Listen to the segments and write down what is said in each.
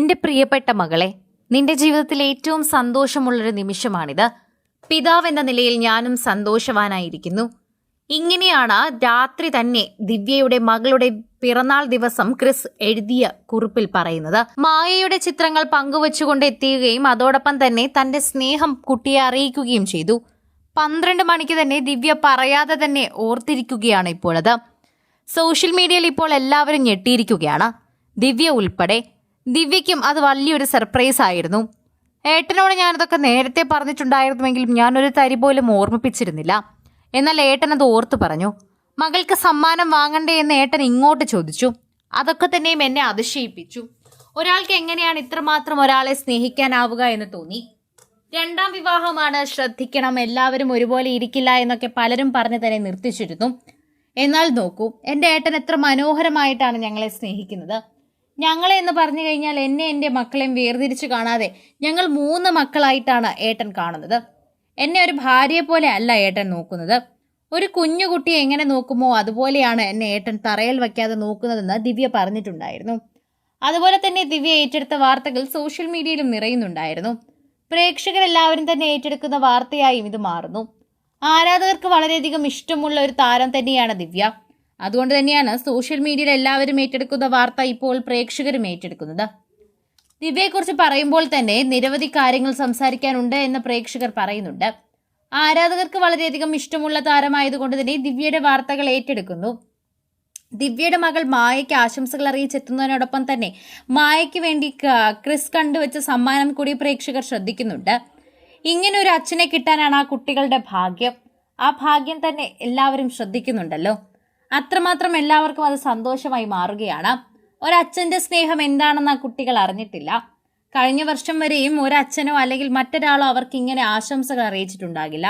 എന്റെ പ്രിയപ്പെട്ട മകളെ നിന്റെ ജീവിതത്തിൽ ഏറ്റവും സന്തോഷമുള്ളൊരു നിമിഷമാണിത്. പിതാവ് എന്ന നിലയിൽ ഞാനും സന്തോഷവാനായിരിക്കുന്നു. ഇങ്ങനെയാണ് രാത്രി തന്നെ ദിവ്യയുടെ മകളുടെ പിറന്നാൾ ദിവസം ക്രിസ് എഴുതിയ കുറിപ്പിൽ പറയുന്നത്. മായയുടെ ചിത്രങ്ങൾ പങ്കുവച്ചുകൊണ്ട് എത്തിയുകയും അതോടൊപ്പം തന്നെ തന്റെ സ്നേഹം കുട്ടിയെ അറിയിക്കുകയും ചെയ്തു. പന്ത്രണ്ട് മണിക്ക് തന്നെ ദിവ്യ പറയാതെ തന്നെ ഓർത്തിരിക്കുകയാണ് ഇപ്പോഴത്. സോഷ്യൽ മീഡിയയിൽ ഇപ്പോൾ എല്ലാവരും ഞെട്ടിയിരിക്കുകയാണ്. ദിവ്യ ഉൾപ്പെടെ ദിവ്യയ്ക്കും അത് വലിയൊരു സർപ്രൈസ് ആയിരുന്നു. ഏട്ടനോട് ഞാനതൊക്കെ നേരത്തെ പറഞ്ഞിട്ടുണ്ടായിരുന്നുവെങ്കിലും ഞാനൊരു തരി പോലും ഓർമ്മിപ്പിച്ചിരുന്നില്ല. എന്നാൽ ഏട്ടൻ അത് ഓർത്തു പറഞ്ഞു. മകൾക്ക് സമ്മാനം വാങ്ങണ്ടേ എന്ന് ഏട്ടൻ ഇങ്ങോട്ട് ചോദിച്ചു. അതൊക്കെ തന്നെയും എന്നെ അതിശയിപ്പിച്ചു. ഒരാൾക്ക് എങ്ങനെയാണ് ഇത്രമാത്രം ഒരാളെ സ്നേഹിക്കാനാവുക എന്ന് തോന്നി. രണ്ടാം വിവാഹമാണ് ശ്രദ്ധിക്കണം എല്ലാവരും ഒരുപോലെ ഇരിക്കില്ല എന്നൊക്കെ പലരും പറഞ്ഞു തന്നെ നിർത്തിച്ചിരുന്നു. എന്നാൽ നോക്കൂ എന്റെ ഏട്ടൻ എത്ര മനോഹരമായിട്ടാണ് ഞങ്ങളെ സ്നേഹിക്കുന്നത്. ഞങ്ങളെ എന്ന് പറഞ്ഞു കഴിഞ്ഞാൽ എന്നെ എന്റെ മക്കളെയും വേർതിരിച്ച് കാണാതെ ഞങ്ങൾ മൂന്ന് മക്കളായിട്ടാണ് ഏട്ടൻ കാണുന്നത്. എന്നെ ഒരു ഭാര്യയെ പോലെ അല്ല ഏട്ടൻ നോക്കുന്നത്. ഒരു കുഞ്ഞു കുട്ടിയെ എങ്ങനെ നോക്കുമോ അതുപോലെയാണ് എന്നെ ഏട്ടൻ തറയിൽ വയ്ക്കാതെ നോക്കുന്നതെന്ന് ദിവ്യ പറഞ്ഞിട്ടുണ്ടായിരുന്നു. അതുപോലെ തന്നെ ദിവ്യ ഏറ്റെടുത്ത വാർത്തകൾ സോഷ്യൽ മീഡിയയിലും നിറയുന്നുണ്ടായിരുന്നു. പ്രേക്ഷകരെല്ലാവരും തന്നെ ഏറ്റെടുക്കുന്ന വാർത്തയായും ഇത് മാറുന്നു. ആരാധകർക്ക് വളരെയധികം ഇഷ്ടമുള്ള ഒരു താരം തന്നെയാണ് ദിവ്യ. അതുകൊണ്ട് തന്നെയാണ് സോഷ്യൽ മീഡിയയിൽ എല്ലാവരും ഏറ്റെടുക്കുന്ന വാർത്ത ഇപ്പോൾ പ്രേക്ഷകരും ഏറ്റെടുക്കുന്നത്. ദിവ്യയെക്കുറിച്ച് പറയുമ്പോൾ തന്നെ നിരവധി കാര്യങ്ങൾ സംസാരിക്കാനുണ്ട് എന്ന് പ്രേക്ഷകർ പറയുന്നുണ്ട്. ആരാധകർക്ക് വളരെയധികം ഇഷ്ടമുള്ള താരമായതുകൊണ്ട് തന്നെ ദിവ്യയുടെ വാർത്തകൾ ഏറ്റെടുക്കുന്നു. ദിവ്യയുടെ മകൾ മായയ്ക്ക് ആശംസകൾ അറിയിച്ചെത്തുന്നതിനോടൊപ്പം തന്നെ മായയ്ക്ക് വേണ്ടി ക്രിസ് കണ്ടുവച്ച സമ്മാനം കൂടി പ്രേക്ഷകർ ശ്രദ്ധിക്കുന്നുണ്ട്. ഇങ്ങനെ ഒരു അച്ഛനെ കിട്ടാനാണ് ആ കുട്ടികളുടെ ഭാഗ്യം. ആ ഭാഗ്യം തന്നെ എല്ലാവരും ശ്രദ്ധിക്കുന്നുണ്ടല്ലോ. അത്രമാത്രം എല്ലാവർക്കും അത് സന്തോഷമായി മാറുകയാണ്. ഒരച്ഛന്റെ സ്നേഹം എന്താണെന്ന് ആ കുട്ടികൾ അറിഞ്ഞിട്ടില്ല. കഴിഞ്ഞ വർഷം വരെയും ഒരച്ഛനോ അല്ലെങ്കിൽ മറ്റൊരാളോ അവർക്ക് ഇങ്ങനെ ആശംസകൾ അറിയിച്ചിട്ടുണ്ടാകില്ല.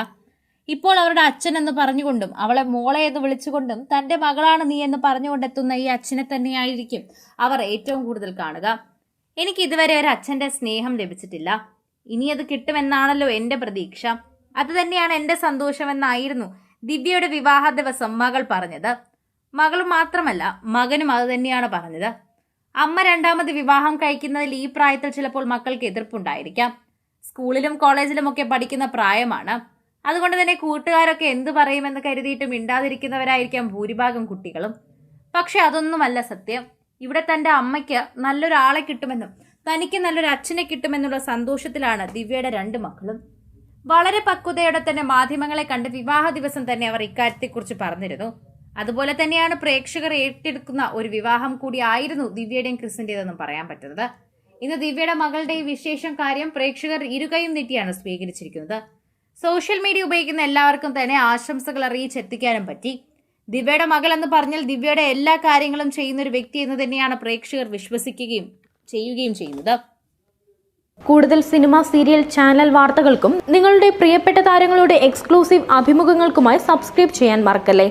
ഇപ്പോൾ അവരുടെ അച്ഛൻ എന്ന് പറഞ്ഞുകൊണ്ടും അവളെ മോളെ എന്ന് വിളിച്ചുകൊണ്ടും തന്റെ മകളാണ് നീ എന്ന് പറഞ്ഞുകൊണ്ടെത്തുന്ന ഈ അച്ഛനെ തന്നെയായിരിക്കും അവർ ഏറ്റവും കൂടുതൽ കാണുക. എനിക്ക് ഇതുവരെ ഒരു അച്ഛന്റെ സ്നേഹം ലഭിച്ചിട്ടില്ല. ഇനി അത് കിട്ടുമെന്നാണല്ലോ എന്റെ പ്രതീക്ഷ. അത് തന്നെയാണ് എന്റെ സന്തോഷമെന്നായിരുന്നു ദിവ്യയുടെ വിവാഹ ദിവസം മകൾ പറഞ്ഞത്. മകൾ മാത്രമല്ല മകനും അത് തന്നെയാണ് പറഞ്ഞത്. അമ്മ രണ്ടാമത് വിവാഹം കഴിക്കുന്നതിൽ ഈ പ്രായത്തിൽ ചിലപ്പോൾ മക്കൾക്ക് എതിർപ്പുണ്ടായിരിക്കാം. സ്കൂളിലും കോളേജിലും ഒക്കെ പഠിക്കുന്ന പ്രായമാണ്. അതുകൊണ്ട് തന്നെ കൂട്ടുകാരൊക്കെ എന്ത് പറയുമെന്ന് കരുതിയിട്ട് മിണ്ടാതിരിക്കുന്നവരായിരിക്കാം ഭൂരിഭാഗം കുട്ടികളും. പക്ഷെ അതൊന്നുമല്ല സത്യം. ഇവിടെ തന്റെ അമ്മയ്ക്ക് നല്ലൊരാളെ കിട്ടുമെന്നും തനിക്ക് നല്ലൊരു അച്ഛനെ കിട്ടുമെന്നുള്ള സന്തോഷത്തിലാണ് ദിവ്യയുടെ രണ്ട് മക്കളും. വളരെ പക്വതയോടെ തന്നെ മാധ്യമങ്ങളെ കണ്ട് വിവാഹ ദിവസം തന്നെ അവർ ഇക്കാര്യത്തെക്കുറിച്ച് പറഞ്ഞിരുന്നു. അതുപോലെ തന്നെയാണ് പ്രേക്ഷകർ ഏറ്റെടുക്കുന്ന ഒരു വിവാഹം കൂടി ആയിരുന്നു ദിവ്യയുടെയും ക്രിസിന്റേതെന്നും പറയാൻ പറ്റുന്നത്. ഇന്ന് ദിവ്യയുടെ മകളുടെ ഈ വിശേഷം കാര്യം പ്രേക്ഷകർ ഇരുകയും നീട്ടിയാണ് സ്വീകരിച്ചിരിക്കുന്നത്. സോഷ്യൽ മീഡിയ ഉപയോഗിക്കുന്ന എല്ലാവർക്കും തന്നെ ആശംസകൾ അറിയിച്ചെത്തിക്കാനും പറ്റി. ദിവ്യയുടെ മകൾ എന്ന് പറഞ്ഞാൽ ദിവ്യയുടെ എല്ലാ കാര്യങ്ങളും ചെയ്യുന്ന ഒരു വ്യക്തി എന്ന് തന്നെയാണ് പ്രേക്ഷകർ വിശ്വസിക്കുകയും ചെയ്യുകയും ചെയ്യുന്നത്. കൂടുതൽ സിനിമ സീരിയൽ ചാനൽ വാർത്തകൾക്കും നിങ്ങളുടെ പ്രിയപ്പെട്ട താരങ്ങളുടെ എക്സ്ക്ലൂസീവ് അഭിമുഖങ്ങൾക്കുമായി സബ്സ്ക്രൈബ് ചെയ്യാൻ മറക്കല്ലേ?